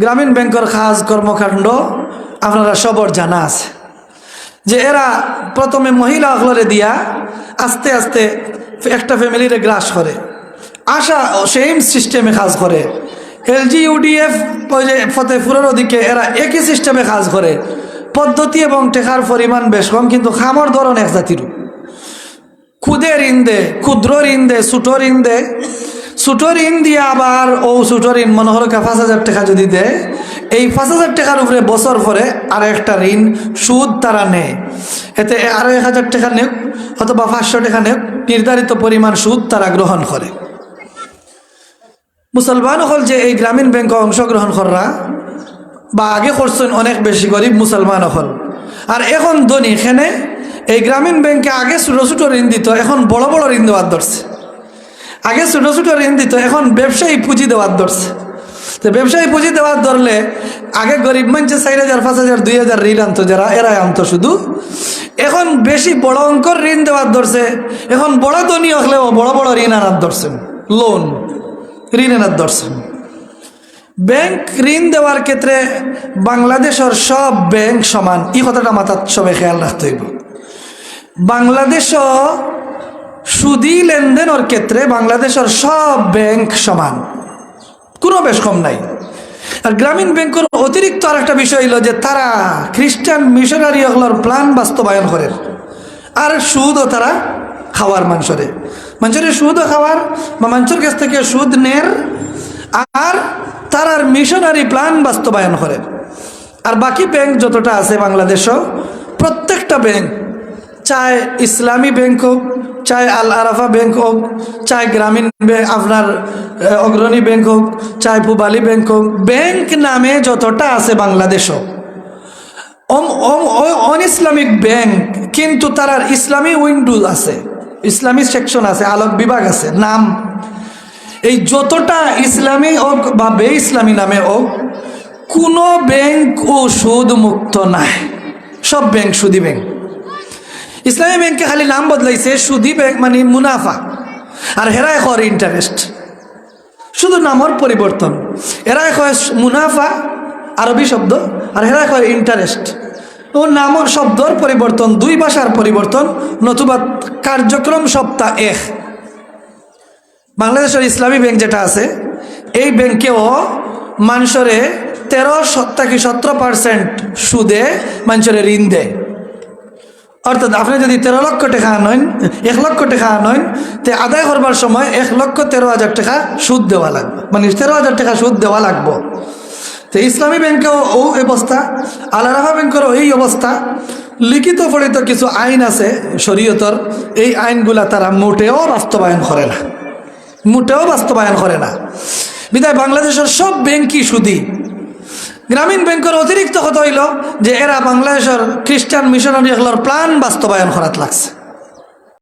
গ্রামীণ ব্যাংকের খাস কর্মকাণ্ড আপনারা সবর জানা আছে। যে এরা প্রথমে মহিলা অগলরে দিয়া আস্তে আস্তে একটা ফ্যামিলিরে গ্রাস করে। আশা সেম সিস্টেমে কাজ করে। এলজি, ইউডিএফ ফতেপুরের ওদিকে এরা একই সিস্টেমে কাজ করে। পদ্ধতি এবং টেকার পরিমাণ বেশ কম, কিন্তু খামর ধরন এক জাতির খুদে ঋণ দে ক্ষুদ্র ঋণ দে ছোট ঋণ দে ছোট ঋণ দিয়ে আবার, ও ছোট ঋণ মনে হলো পাঁচ হাজার টাকা যদি দেয়, এই পাঁচ হাজার টাকার উপরে বছর পরে আর একটা ঋণ সুদ তারা নেয়। এতে আরও এক হাজার টাকা নেক, অথবা পাঁচশো টাকা নেক, নির্ধারিত পরিমাণ সুদ তারা গ্রহণ করে। মুসলমান হল যে এই গ্রামীণ ব্যাংকে অংশগ্রহণ করা বা আগে করছেন অনেক বেশি গরিব মুসলমান হল। আর এখন ধনী, এখানে এই গ্রামীণ ব্যাংকে আগে ছোটো ছোটো ঋণ দিত, এখন বড় বড় ঋণ দেওয়ার ধরছে আগে ছোটো ছোটো ঋণ দিত, এখন ব্যবসায়ী পুঁজি দেওয়ার ধরছে। তো ব্যবসায়ী পুঁজি দেওয়ার ধরলে আগে গরিব মানুষের চার হাজার, পাঁচ হাজার, দুই হাজার ঋণ আনতো যারা, এরাই আনতো শুধু। এখন বেশি বড় অঙ্কর ঋণ দেওয়ার ধরছে, এখন বড় ধনী হলেও বড় বড় ঋণ আনার ধরছেন লোন ঋণ আনার ধরছেন ব্যাংক ঋণ দেওয়ার ক্ষেত্রে বাংলাদেশের সব ব্যাংক সমান, এই কথাটা মাথার সবাই খেয়াল রাখতে হইব। বাংলাদেশও সুদি লেনদেনের ক্ষেত্রে বাংলাদেশের সব ব্যাংক সমান। কোনো বেশ কম নাই। আর গ্রামীণ ব্যাংকের অতিরিক্ত আর একটা বিষয় হইল যে তারা খ্রিস্টান মিশনারি হলর প্ল্যান বাস্তবায়ন করেন আর সুদও তারা খাওয়ার মানুষরে মানুষের সুদও খাওয়ার বা মানুষের কাছ থেকে সুদ নের, আর তারার মিশনারি প্ল্যান বাস্তবায়ন করেন আর বাকি ব্যাংক যতটা আছে বাংলাদেশও প্রত্যেকটা ব্যাংক চায় ইসলামী ব্যাংক হোক চায় আল আরাফা ব্যাংক হোক চায় গ্রামীণ ব্যাংক, আপনার অগ্রণী ব্যাংক হোক চায় পুবালি ব্যাংক হোক, ব্যাংক নামে যতটা আছে বাংলাদেশও অন ইসলামিক ব্যাংক, কিন্তু তার আর ইসলামী উইন্ডো আছে, ইসলামী সেকশন আছে, আলোক বিভাগ আছে, নাম। এই যতটা ইসলামী হোক বা বে ইসলামী নামে হোক, কোনো ব্যাংক ও সুদ মুক্ত নাই। সব ব্যাংক সুদি ব্যাংক। ইসলামী ব্যাংকে খালি নাম বদলাইছে, সুদি ব্যাংক মানে মুনাফা। আর হেরাই কর ইন্টারেস্ট শুধু নামর পরিবর্তন। এরাই কয় মুনাফা, আরবি শব্দ, আর হেরাই কয় ইন্টারেস্ট ও নামর শব্দর পরিবর্তন, দুই ভাষার পরিবর্তন, নতুবা কার্যক্রম সপ্তাহ এক। বাংলাদেশের ইসলামী ব্যাংক যেটা আছে, এই ব্যাংকেও মানুষরে তেরো থেকে সতেরো পার্সেন্ট সুদে মানুষরে ঋণ দেয়। অর্থাৎ আপনি যদি তেরো লক্ষ টাকা আনেন, এক লক্ষ টাকা আনেন, তে আদায় করবার সময় এক লক্ষ তেরো হাজার টাকা সুদ দেওয়া লাগবে। মানে তেরো হাজার টাকা সুদ দেওয়া লাগবে। তো ইসলামী ব্যাংকেও ও অবস্থা আলারাফা ব্যাংকেরও এই অবস্থা। লিখিত ফলিত কিছু আইন আছে শরীয়তর, এই আইনগুলা তারা মোটেও বাস্তবায়ন করে না। মোটেও বাস্তবায়ন করে না। বিদায় বাংলাদেশের সব ব্যাংকই সুদী। গ্রামীণ ব্যাংকের অতিরিক্ত কথা হইল যে এরা বাংলাদেশের খ্রিস্টান মিশনারি এগুলোর প্ল্যান বাস্তবায়ন করাত লাগছে।